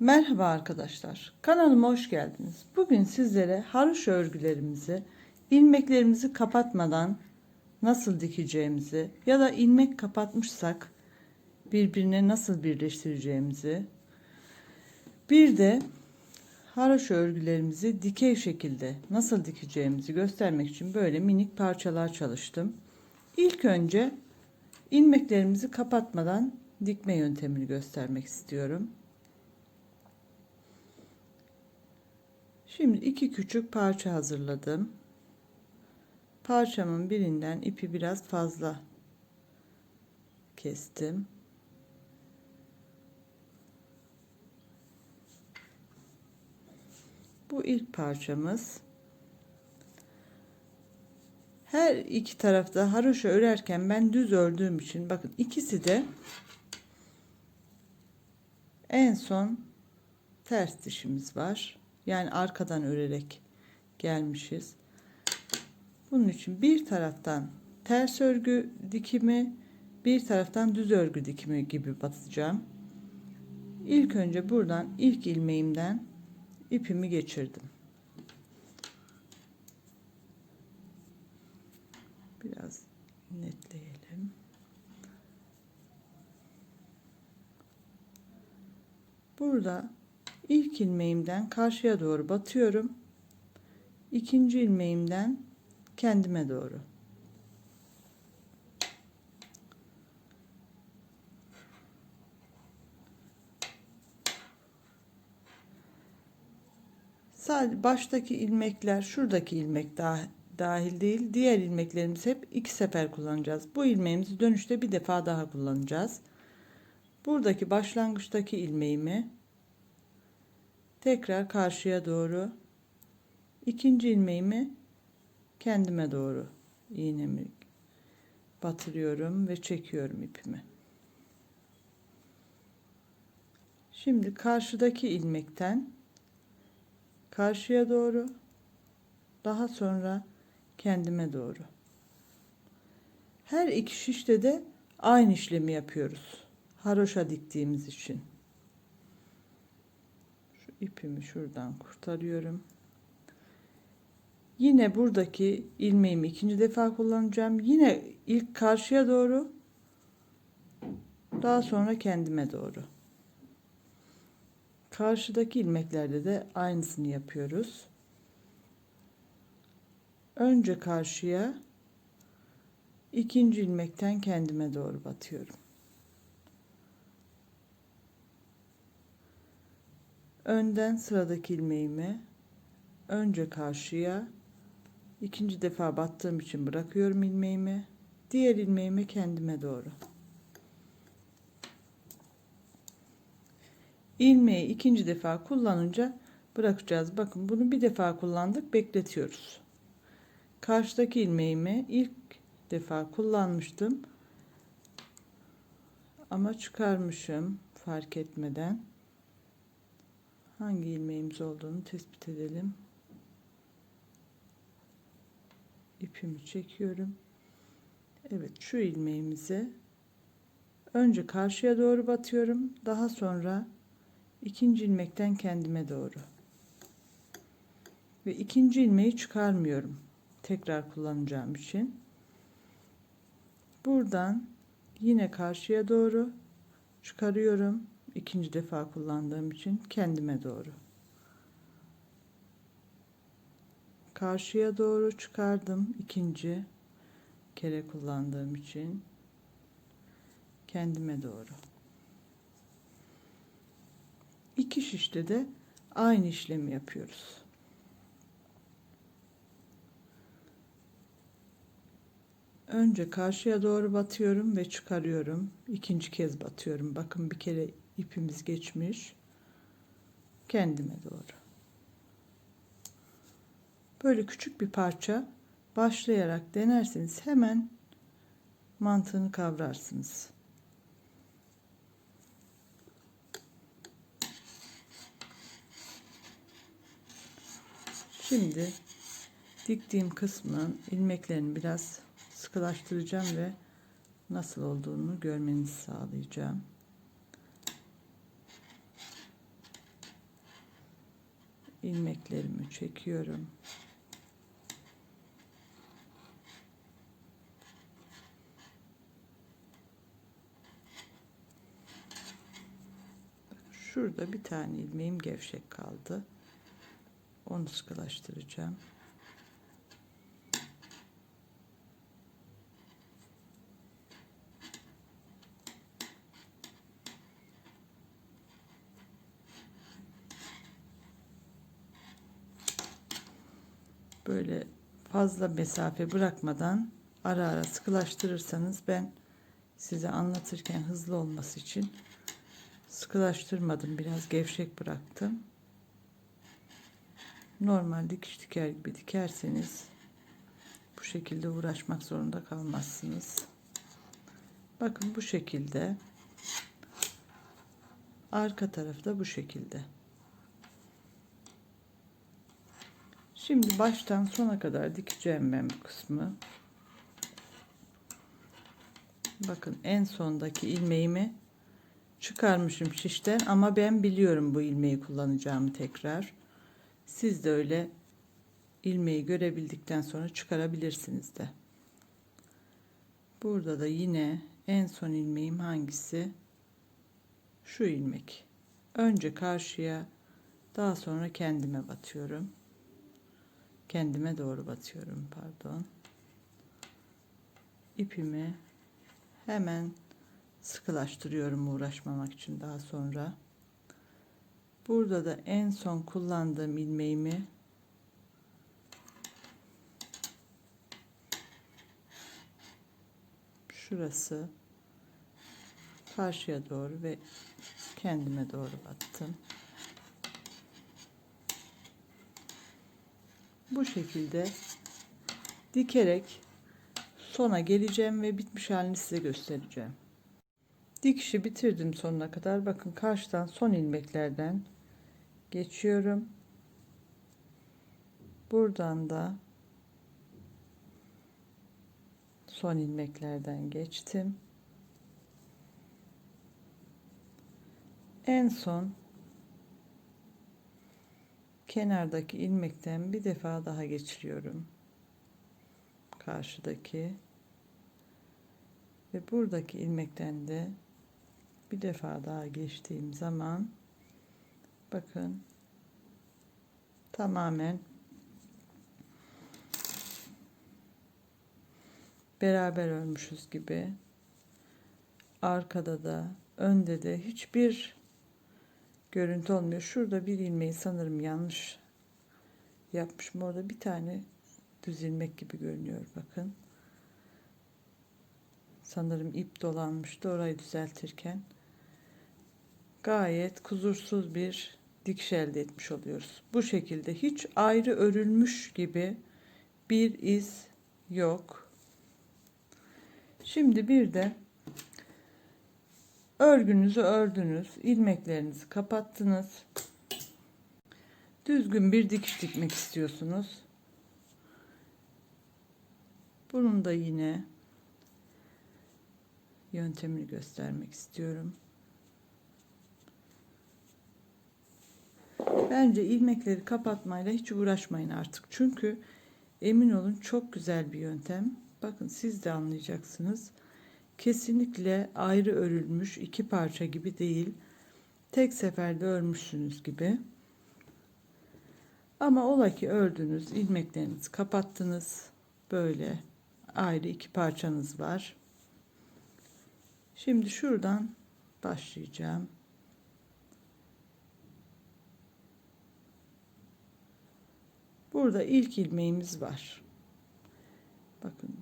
Merhaba arkadaşlar. Kanalıma hoş geldiniz. Bugün sizlere haroşa örgülerimizi ilmeklerimizi kapatmadan nasıl dikeceğimizi ya da ilmek kapatmışsak birbirine nasıl birleştireceğimizi bir de haroşa örgülerimizi dikey şekilde nasıl dikeceğimizi göstermek için böyle minik parçalar çalıştım. İlk önce ilmeklerimizi kapatmadan dikme yöntemini göstermek istiyorum. Şimdi iki küçük parça hazırladım. Parçamın birinden ipi biraz fazla kestim. Bu ilk parçamız. Her iki tarafta haroşa örerken ben düz ördüğüm için bakın ikisi de en son ters dişimiz var. Yani arkadan örerek gelmişiz. Bunun için bir taraftan ters örgü dikimi, bir taraftan düz örgü dikimi gibi batacağım. İlk önce buradan ilk ilmeğimden ipimi geçirdim. Biraz netleyelim. Burada ilk ilmeğimden karşıya doğru batıyorum. İkinci ilmeğimden kendime doğru. Sadece baştaki ilmekler, şuradaki ilmek daha dahil değil. Diğer ilmeklerimizi hep iki sefer kullanacağız. Bu ilmeğimizi dönüşte bir defa daha kullanacağız. Buradaki başlangıçtaki ilmeğimi tekrar karşıya doğru ikinci ilmeğimi kendime doğru iğnemi batırıyorum ve çekiyorum ipimi. Şimdi karşıdaki ilmekten karşıya doğru daha sonra kendime doğru. Her iki şişte de aynı işlemi yapıyoruz. Haroşa diktiğimiz için ipimi şuradan kurtarıyorum. Yine buradaki ilmeğimi ikinci defa kullanacağım. Yine ilk karşıya doğru daha sonra kendime doğru. Karşıdaki ilmeklerde de aynısını yapıyoruz. Önce karşıya ikinci ilmekten kendime doğru batıyorum. Önden sıradaki ilmeğimi önce karşıya ikinci defa battığım için bırakıyorum ilmeğimi. Diğer ilmeğimi kendime doğru. İlmeği ikinci defa kullanınca bırakacağız. Bakın bunu bir defa kullandık bekletiyoruz. Karşıdaki ilmeğimi ilk defa kullanmıştım. Ama çıkarmışım fark etmeden hangi ilmeğimiz olduğunu tespit edelim. İpimi çekiyorum. Evet şu ilmeğimizi önce karşıya doğru batıyorum. Daha sonra ikinci ilmekten kendime doğru. Ve ikinci ilmeği çıkarmıyorum. Tekrar kullanacağım için. Buradan yine karşıya doğru çıkarıyorum ikinci defa kullandığım için kendime doğru. Karşıya doğru çıkardım ikinci kere kullandığım için kendime doğru. İki şişte de aynı işlemi yapıyoruz. Önce karşıya doğru batıyorum ve çıkarıyorum. İkinci kez batıyorum. Bakın bir kere ipimiz geçmiş. Kendime doğru. Böyle küçük bir parça başlayarak denerseniz hemen mantığını kavrarsınız. Şimdi diktiğim kısmın ilmeklerini biraz sıkılaştıracağım ve nasıl olduğunu görmenizi sağlayacağım ilmeklerimi çekiyorum. Şurada bir tane ilmeğim gevşek kaldı. Onu sıkılaştıracağım. Böyle fazla mesafe bırakmadan ara ara sıkılaştırırsanız ben size anlatırken hızlı olması için sıkılaştırmadım. Biraz gevşek bıraktım. Normal dikiş diker gibi dikerseniz bu şekilde uğraşmak zorunda kalmazsınız. Bakın bu şekilde. Arka tarafı da bu şekilde. Şimdi baştan sona kadar dikeceğim ben bu kısmı. Bakın en sondaki ilmeğimi çıkarmışım şişten ama ben biliyorum bu ilmeği kullanacağımı tekrar. Siz de öyle ilmeği görebildikten sonra çıkarabilirsiniz de. Burada da yine en son ilmeğim hangisi? Şu ilmek. Önce karşıya daha sonra kendime batıyorum. Kendime doğru batıyorum pardon. İpimi hemen sıkılaştırıyorum uğraşmamak için daha sonra. Burada da en son kullandığım ilmeğimi şurası karşıya doğru ve kendime doğru battım. Bu şekilde dikerek sona geleceğim ve bitmiş halini size göstereceğim. Dikişi bitirdim sonuna kadar. Bakın karşıdan son ilmeklerden geçiyorum. Buradan da son ilmeklerden geçtim. En son kenardaki ilmekten bir defa daha geçiriyorum. Karşıdaki ve buradaki ilmekten de bir defa daha geçtiğim zaman bakın tamamen beraber örmüşüz gibi arkada da önde de hiçbir görüntü olmuyor. Şurada bir ilmeği sanırım yanlış yapmışım. Orada bir tane düz ilmek gibi görünüyor bakın. Sanırım ip dolanmıştı orayı düzeltirken. Gayet kusursuz bir dikiş elde etmiş oluyoruz. Bu şekilde hiç ayrı örülmüş gibi bir iz yok. Şimdi bir de örgünüzü ördünüz, ilmeklerinizi kapattınız. Düzgün bir dikiş dikmek istiyorsunuz. Bunun da yine yöntemini göstermek istiyorum. Bence ilmekleri kapatmayla hiç uğraşmayın artık. Çünkü emin olun çok güzel bir yöntem. Bakın siz de anlayacaksınız. Kesinlikle ayrı örülmüş iki parça gibi değil. Tek seferde örmüşsünüz gibi. Ama ola ki ördünüz, ilmeklerinizi kapattınız. Böyle ayrı iki parçanız var. Şimdi şuradan başlayacağım. Burada ilk ilmeğimiz var. Bakın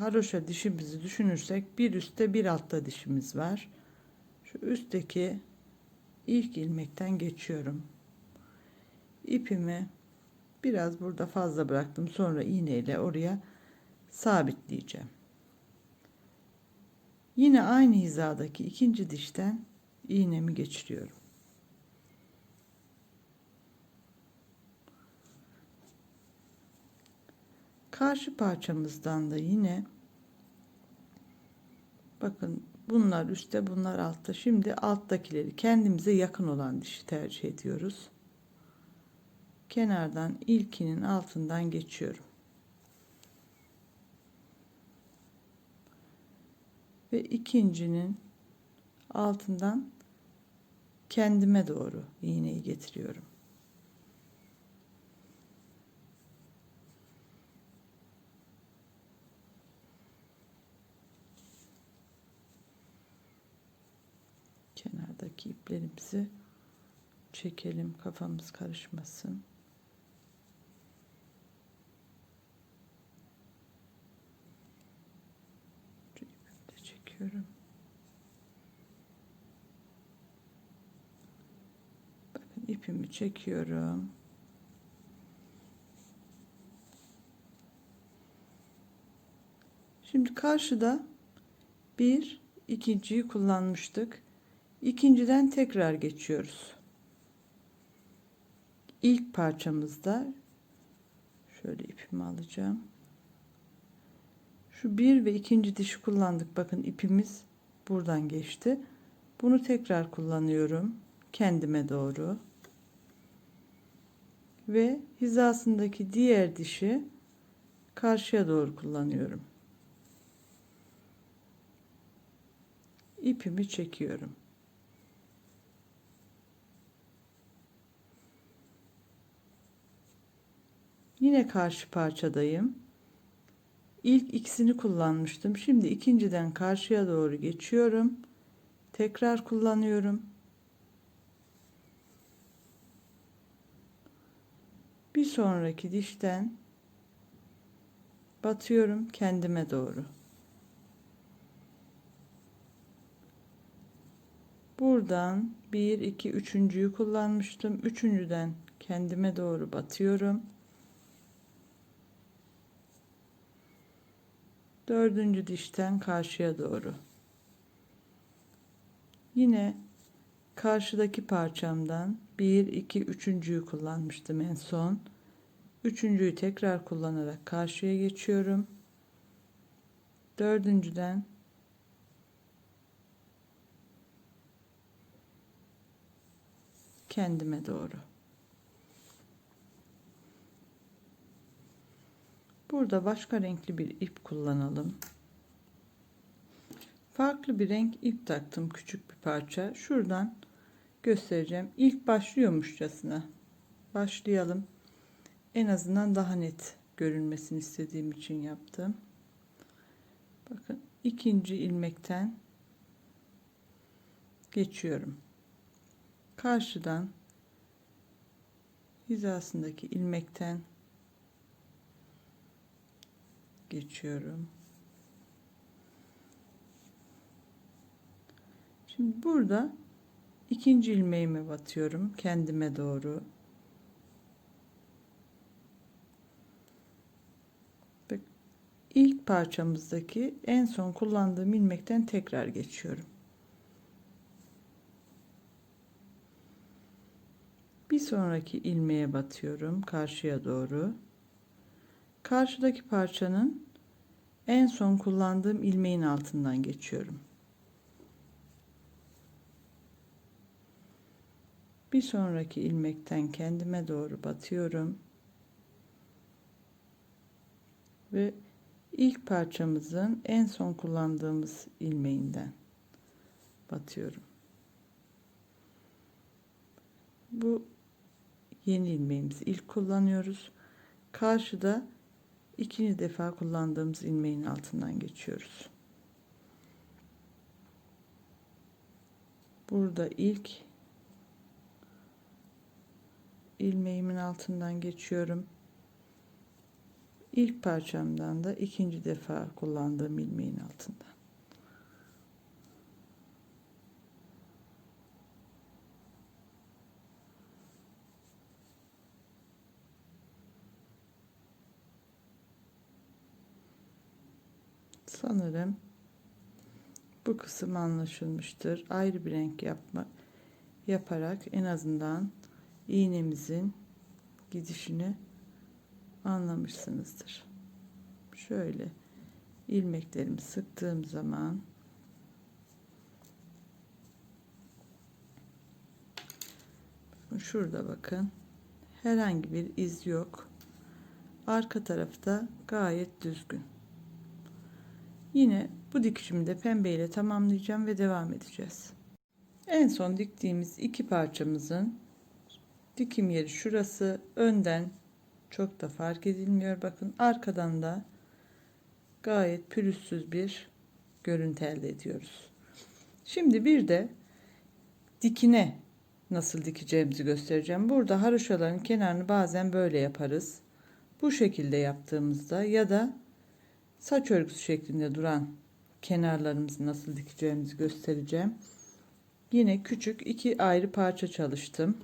haroşa dişimizi düşünürsek bir üstte bir altta dişimiz var. Şu üstteki ilk ilmekten geçiyorum. İpimi biraz burada fazla bıraktım. Sonra iğneyle oraya sabitleyeceğim. Yine aynı hizadaki ikinci dişten iğnemi geçiriyorum. Karşı parçamızdan da yine bakın bunlar üstte bunlar altta. Şimdi alttakileri kendimize yakın olan dişi tercih ediyoruz. kenardan ilkinin altından geçiyorum. Ve ikincinin altından kendime doğru iğneyi getiriyorum. Kenardaki iplerimizi çekelim kafamız karışmasın. Şu çekiyorum. Bakın ipimi çekiyorum. Şimdi karşıda bir ikinciyi kullanmıştık. İkinciden tekrar geçiyoruz. İlk parçamızda şöyle ipimi alacağım. Şu bir ve ikinci dişi kullandık. Bakın ipimiz buradan geçti. Bunu tekrar kullanıyorum. Kendime doğru. Ve hizasındaki diğer dişi karşıya doğru kullanıyorum. ipimi çekiyorum. Yine karşı parçadayım. İlk ikisini kullanmıştım. Şimdi ikinciden karşıya doğru geçiyorum. Tekrar kullanıyorum. Bir sonraki dişten batıyorum kendime doğru. Buradan 1 2 üçüncüyü kullanmıştım. Üçüncüden kendime doğru batıyorum. Dördüncü dişten karşıya doğru. Yine karşıdaki parçamdan 1 2 üçüncüyü kullanmıştım en son. Üçüncüyü tekrar kullanarak karşıya geçiyorum. Dördüncüden kendime doğru. Burada başka renkli bir ip kullanalım. Farklı bir renk ip taktım küçük bir parça. Şuradan göstereceğim. İlk başlıyormuşçasına başlayalım. En azından daha net görünmesini istediğim için yaptım. Bakın ikinci ilmekten geçiyorum karşıdan hizasındaki ilmekten geçiyorum. Şimdi burada ikinci ilmeğimi batıyorum kendime doğru. Ve ilk parçamızdaki en son kullandığım ilmekten tekrar geçiyorum. bir sonraki ilmeğe batıyorum karşıya doğru karşıdaki parçanın en son kullandığım ilmeğin altından geçiyorum. Bir sonraki ilmekten kendime doğru batıyorum. Ve ilk parçamızın en son kullandığımız ilmeğinden batıyorum. Bu yeni ilmeğimizi ilk kullanıyoruz. Karşıda ikinci defa kullandığımız ilmeğin altından geçiyoruz. Burada ilk ilmeğimin altından geçiyorum. İlk parçamdan da ikinci defa kullandığım ilmeğin altından. Sanırım bu kısım anlaşılmıştır. Ayrı bir renk yapma yaparak en azından iğnemizin gidişini anlamışsınızdır. Şöyle ilmeklerimi sıktığım zaman şurada bakın Herhangi bir iz yok. Arka tarafta gayet düzgün. Yine bu dikişimi de pembe ile tamamlayacağım ve devam edeceğiz. En son diktiğimiz iki parçamızın dikim yeri şurası. Önden çok da fark edilmiyor. Bakın arkadan da gayet pürüzsüz bir görüntü elde ediyoruz. Şimdi bir de dikine nasıl dikeceğimizi göstereceğim. Burada haroşaların kenarını bazen böyle yaparız. Bu şekilde yaptığımızda ya da saç örgüsü şeklinde duran kenarlarımızı nasıl dikeceğimizi göstereceğim. Yine küçük iki ayrı parça çalıştım.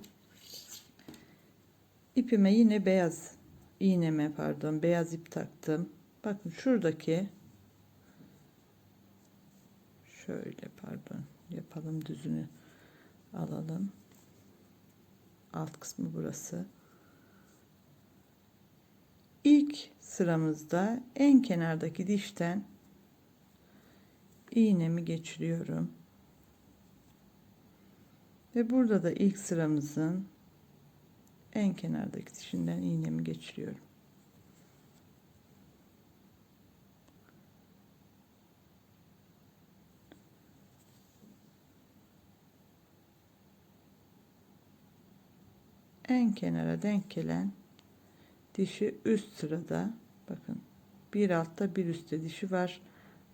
İpime yine beyaz iğneme pardon beyaz ip taktım. Bakın şuradaki şöyle pardon yapalım düzünü alalım. Alt kısmı burası. İlk sıramızda en kenardaki dişten iğnemi geçiriyorum. Ve burada da ilk sıramızın en kenardaki dişinden iğnemi geçiriyorum. En kenara denk gelen dişi üst sırada bakın bir altta bir üstte dişi var.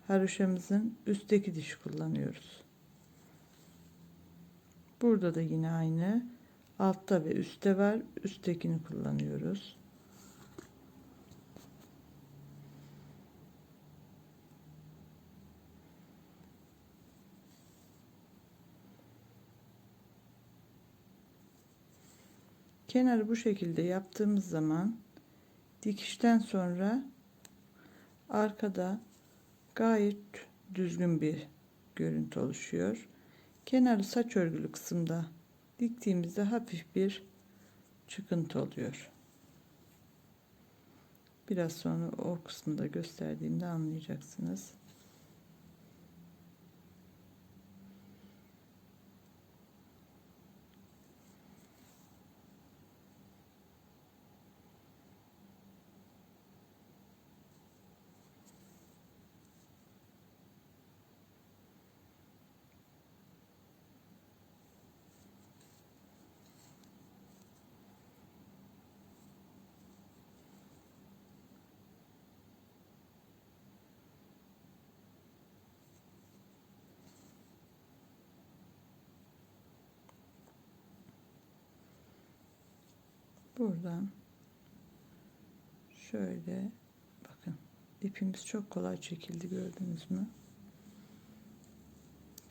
Haroşamızın üstteki dişi kullanıyoruz. Burada da yine aynı altta ve üstte var. Üsttekini kullanıyoruz. Kenarı bu şekilde yaptığımız zaman dikişten sonra arkada gayet düzgün bir görüntü oluşuyor. Kenarı saç örgülü kısımda diktiğimizde hafif bir çıkıntı oluyor. Biraz sonra o kısmında gösterdiğimde anlayacaksınız. Buradan şöyle. Bakın. İpimiz çok kolay çekildi gördünüz mü?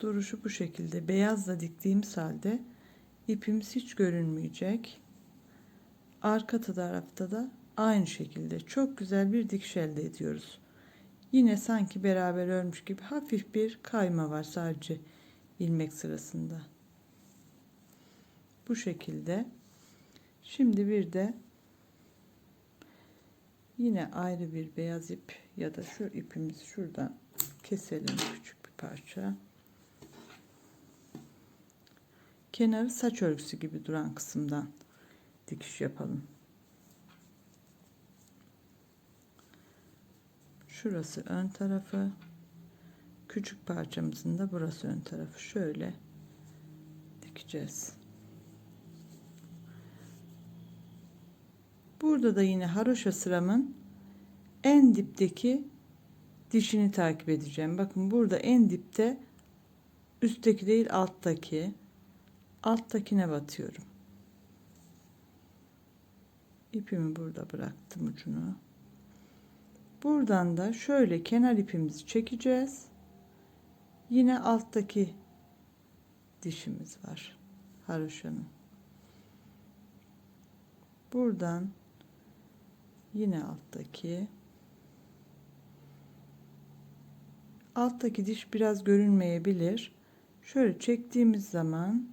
Duruşu bu şekilde. Beyazla diktiğimiz halde ipimiz hiç görünmeyecek. Arka tarafta da aynı şekilde. Çok güzel bir dikiş elde ediyoruz. Yine sanki beraber örmüş gibi hafif bir kayma var sadece ilmek sırasında. Bu şekilde Şimdi bir de yine ayrı bir beyaz ip ya da şu ipimizi şuradan keselim küçük bir parça. Kenarı saç örgüsü gibi duran kısımdan dikiş yapalım. Şurası ön tarafı. Küçük parçamızın da burası ön tarafı. Şöyle dikeceğiz. Burada da yine haroşa sıramın en dipteki dişini takip edeceğim. Bakın burada en dipte üstteki değil alttaki alttakine batıyorum. İpimi burada bıraktım ucunu. Buradan da şöyle kenar ipimizi çekeceğiz. Yine alttaki dişimiz var. Haroşanın. Buradan yine alttaki alttaki diş biraz görünmeyebilir. Şöyle çektiğimiz zaman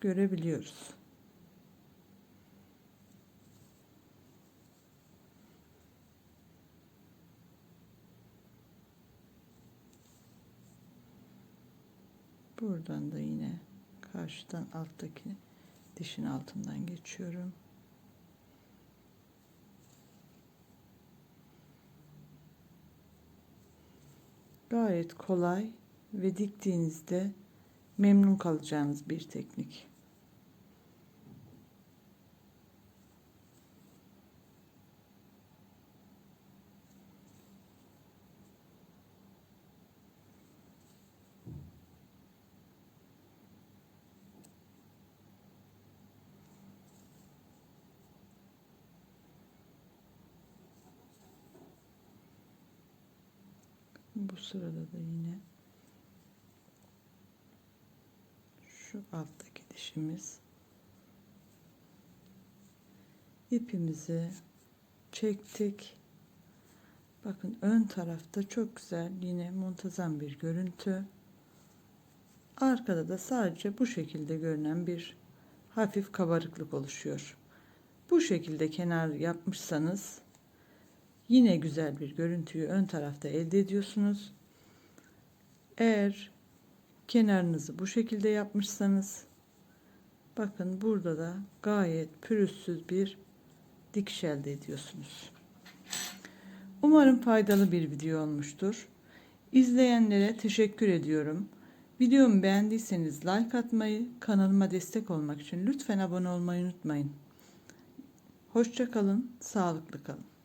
görebiliyoruz. Buradan da yine karşıdan alttakini Dişin altından geçiyorum. Gayet kolay ve diktiğinizde memnun kalacağınız bir teknik. Bu sırada da yine şu alttaki dişimiz ipimizi çektik. Bakın ön tarafta çok güzel yine muntazam bir görüntü. Arkada da sadece bu şekilde görünen bir hafif kabarıklık oluşuyor. Bu şekilde kenar yapmışsanız yine güzel bir görüntüyü ön tarafta elde ediyorsunuz. Eğer kenarınızı bu şekilde yapmışsanız bakın burada da gayet pürüzsüz bir dikiş elde ediyorsunuz. Umarım faydalı bir video olmuştur. İzleyenlere teşekkür ediyorum. Videomu beğendiyseniz like atmayı, kanalıma destek olmak için lütfen abone olmayı unutmayın. Hoşça kalın, sağlıklı kalın.